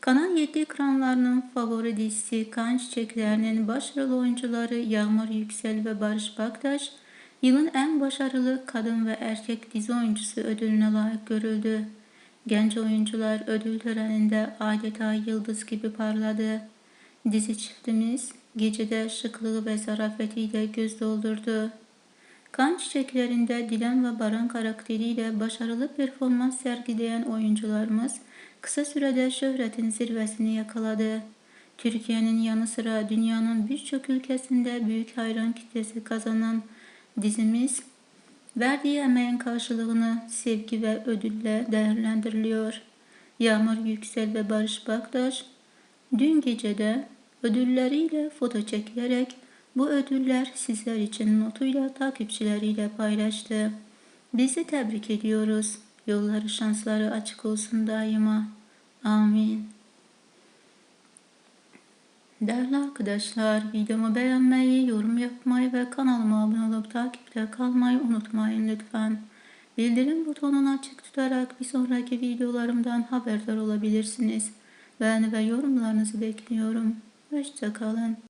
Kanal 7 ekranlarının favori dizisi Kan Çiçeklerinin başrol oyuncuları Yağmur Yüksel ve Barış Baktaş, yılın en başarılı kadın ve erkek dizi oyuncusu ödülüne layık görüldü. Genç oyuncular ödül töreninde adeta yıldız gibi parladı. Dizi çiftimiz gecede şıklığı ve zarafetiyle göz doldurdu. Kan Çiçeklerinde Dilan ve Baran karakteriyle başarılı performans sergileyen oyuncularımız kısa sürede şöhretin zirvesini yakaladı. Türkiye'nin yanı sıra dünyanın birçok ülkesinde büyük hayran kitlesi kazanan dizimiz verdiği emeğin karşılığını sevgi ve ödülle değerlendiriliyor. Yağmur Yüksel ve Barış Baktaş dün gecede ödülleriyle foto çekilerek bu ödüller sizler için notuyla takipçileriyle paylaştı. Bizi tebrik ediyoruz. Yolları şansları açık olsun daima. Amin. Değerli arkadaşlar, videomu beğenmeyi, yorum yapmayı ve kanalıma abone olup takipte kalmayı unutmayın lütfen. Bildirim butonunu açık tutarak bir sonraki videolarımdan haberdar olabilirsiniz. Beğeni ve yorumlarınızı bekliyorum. Hoşçakalın.